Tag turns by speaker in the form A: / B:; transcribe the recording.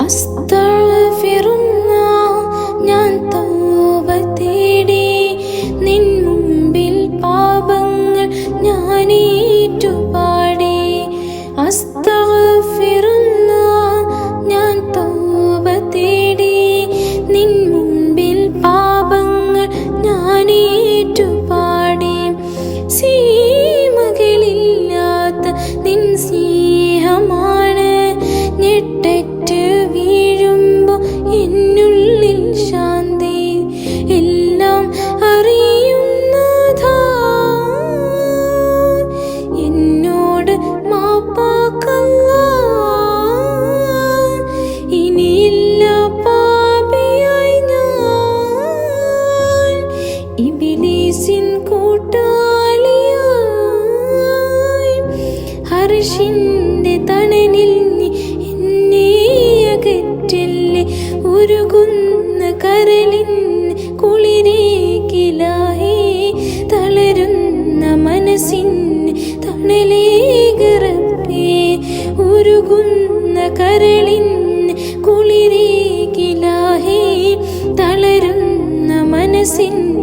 A: A star ഇബിലീസിൻ കൂട്ടാളിയായി. ഹർഷിന്റെ തണലിൽ നീ എന്നെ അകറ്റില്ലേ. ഉരുകുന്ന കരളിന് കുളിരേക്കിലായി തളരുന്ന മനസ്സിന് തണലേകറപ്പേ. ഉരുകുന്ന കരളിന് കുളിരേക്കിലായി തളരുന്ന മനസ്സിന് തണൽ